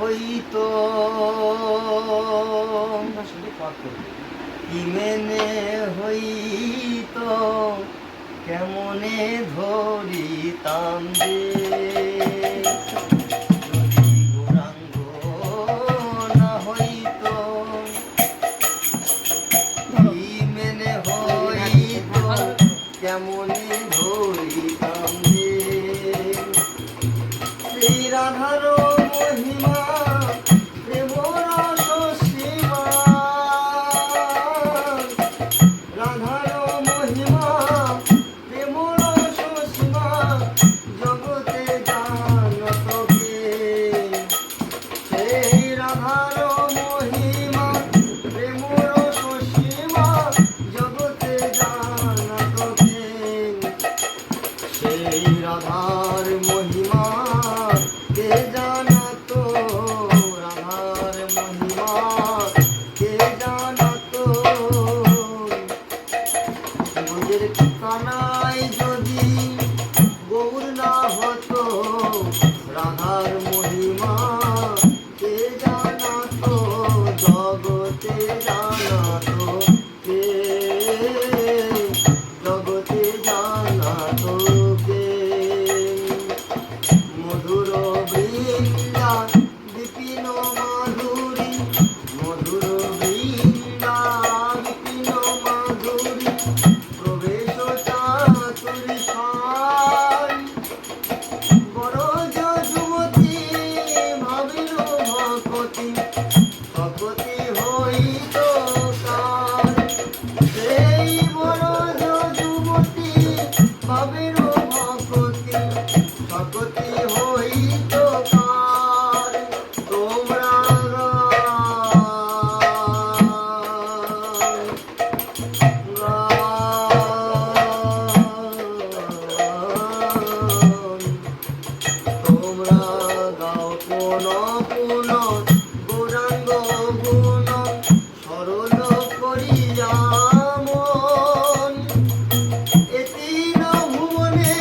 হইতো। ইমেনে হইতো? কেমনে ধরিতাম দে রাধার মহিমা। কোন কোন গৌরাঙ্গ গুণ সরল করিয়া মন। এতিন ভুবনে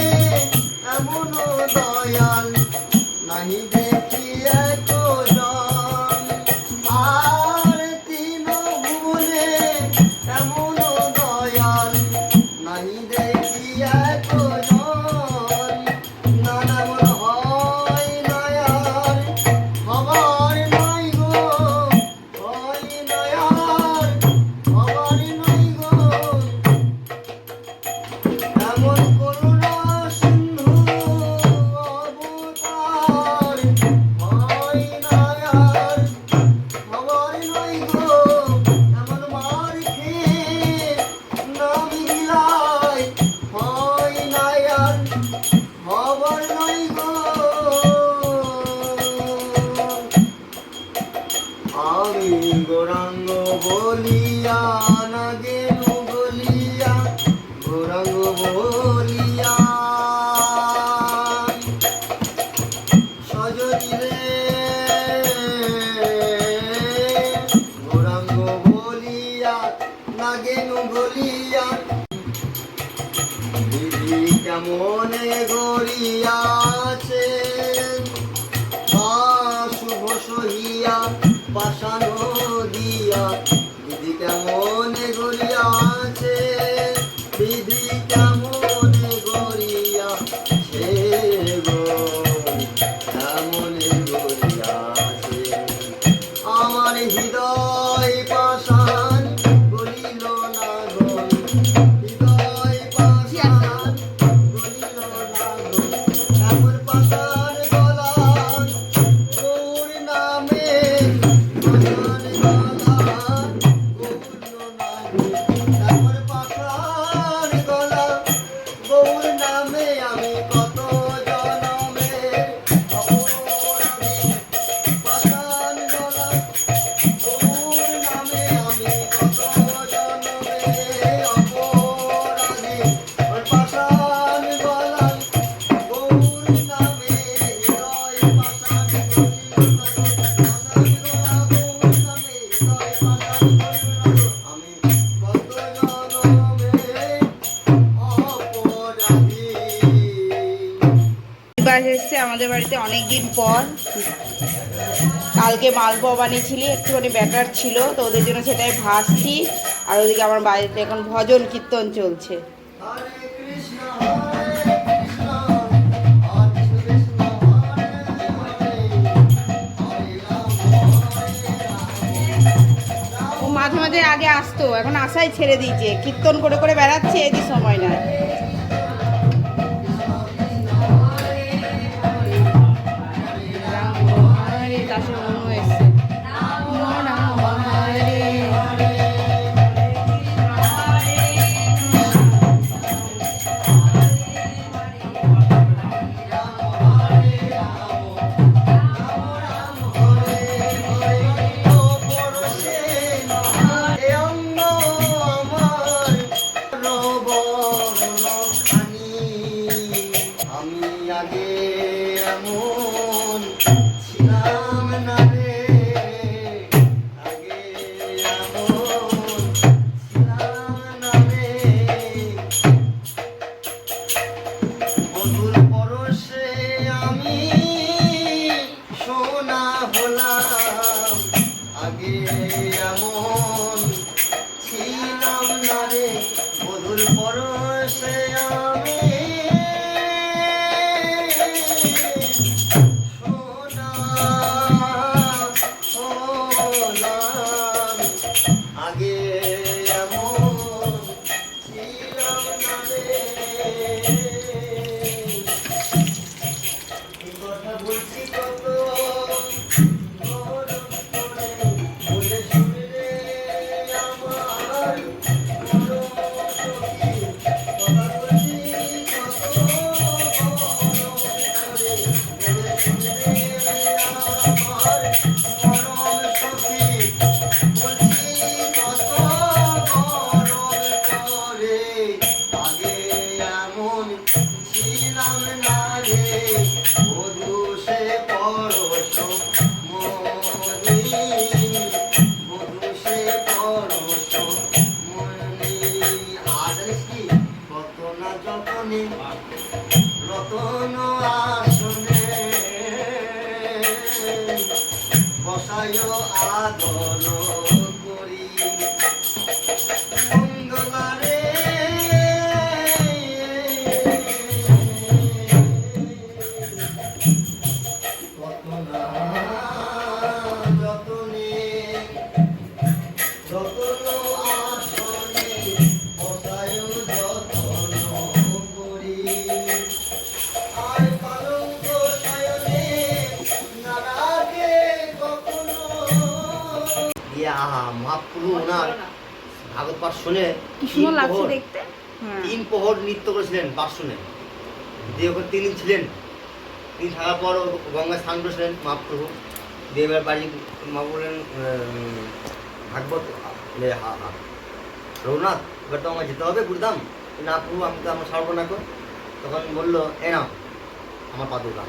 এমন দয়াল, নাহি দেখি এক জন আ গৌরাঙ্গ বলিয়া নাগেনু বলিয়া দিদি কেমনে গড়িয়াছে? শুভ সহিয়া পাশানো দিয়া দিদি কেমন অনেক দিন পর কালকে মালপোয়া বানিয়েছিলি, একটুখানি ব্যাটার ছিল, তো ওদের জন্য সেটাই ভাসছি। আর ওদিকে আমার বাড়িতে এখন ভজন কীর্তন চলছে। মাঝে মাঝে আগে আসতো, এখন আসাই ছেড়ে দিয়েছে। কীর্তন করে করে বেড়াচ্ছে এদি সময় না এমন ছিলাম না রে মধুর পরশে মহাপ্রভু ওনার ভাগবত পাঠ শুনে কি সুন্দর তিন লাগছে প্রহর- দেখতে। হ্যাঁ। তিন প্রহর নৃত্য করেছিলেন পাঠ শুনে। দিয়ে ওখানে তিন দিন ছিলেন। তিন থাকার পর গঙ্গায় স্নান করেছিলেন মহাপ্রভু। দিয়ে এবার বাড়ি মা বললেন ভাগবত। রঘুনাথ এবার তো আমার যেতে হবে গুরুদাম না প্রভু আমি তো আমার ছাড়বো না তখন বলল এ না আমার পাদুকা।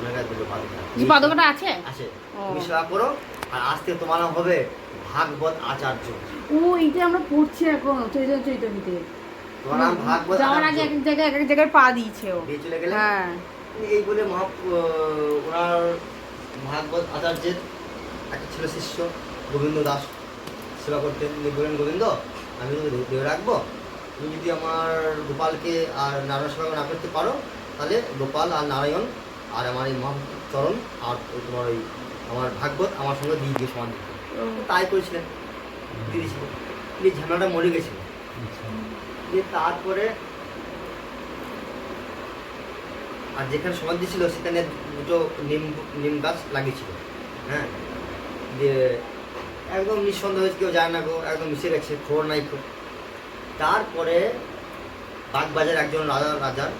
ওনার কাছে দিল পাদুকা। যে আছে? আছে। তুমি সেবা করো আর আজকে তোমার নাম হবে ভাগবত আচার্য। ও এইটা আমরা পড়ছি এখন চৈতন্য চৈতন্যতে। তোমার নাম ভাগবত যাওয়ার আগে এক জায়গায় এক জায়গায় পা দিয়েছে ও। দিয়ে চলে গেলেন? হ্যাঁ। এই বলে মহা ওনার ভাগবত আচার্যের একটা ছিল শিষ্য গোবিন্দ দাস সেবা করতেন। বললেন গোবিন্দ আমি তো দেবে রাখব। তুমি যদি আমার গোপালকে আর নারায়ণ সেবা না করতে পারো তাহলে গোপাল আর নারায়ণ আর আমার এই মহাচরণ আর তোমার ওই আমার ভাগবত আমার সঙ্গে দিয়ে দিয়ে সমান দিতে। তাই করেছিলেন। দিয়েছিল এই ঝামেলাটা মরে গেছিল দিয়ে তারপরে আর যেখানে সমাধি ছিল সেখানে দুটো নিম নিম গাছ লাগিয়েছিল। হ্যাঁ? দিয়ে একদম নিঃসন্দেহ হয়েছে কেউ যায় না গো একদম মিশে গেছে খবর নাই খো তারপরে বাগবাজার একজন রাজা রাজার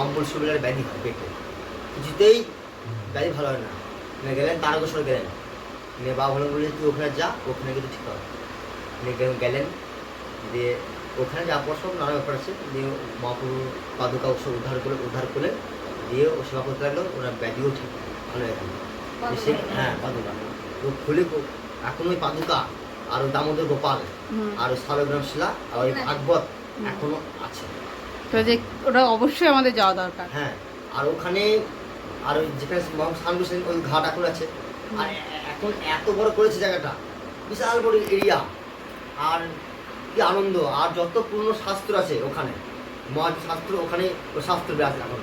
অম্বল সুবিলার ব্যাধি হয় পেটে। কিছুতেই ব্যাধি ভালো হয় না। নিয়ে গেলেন তারকেশ্বর গেলেন। নিয়ে বাবা বলেন বলে তুই ওখানে যা ওখানে কিন্তু ঠিক হবে। নিয়ে গেলেন- গেলেন দিয়ে ওখানে যা পর সব নানা ব্যাপার আছে। দিয়ে মহাপ্রভু পাদুকা ওসব উদ্ধার করে উদ্ধার করে দিয়ে ও সেবা করতে লাগল ওনার ব্যাধিও ঠিক ভালো হয়ে গেল। সে হ্যাঁ পাদুকা। তো খুলে এখন ওই পাদুকা আর ওই দামোদর গোপাল আর স্থলগ্রাম শিলা আর ওই ভাগবত এখনও আছে। তো যে ওটা অবশ্যই আমাদের যাওয়া দরকার। হ্যাঁ আর ওখানে আর ওই যেখানে মহাম স্নান ওই ঘাট এখন আছে। আর এখন এত বড় করেছে জায়গাটা, বিশাল বড় এরিয়া। আর কি আনন্দ, আর যত পূর্ণ শাস্ত্র আছে ওখানে মহাজ শাস্ত্র ওখানে শাস্ত্র বিরাজ এখন।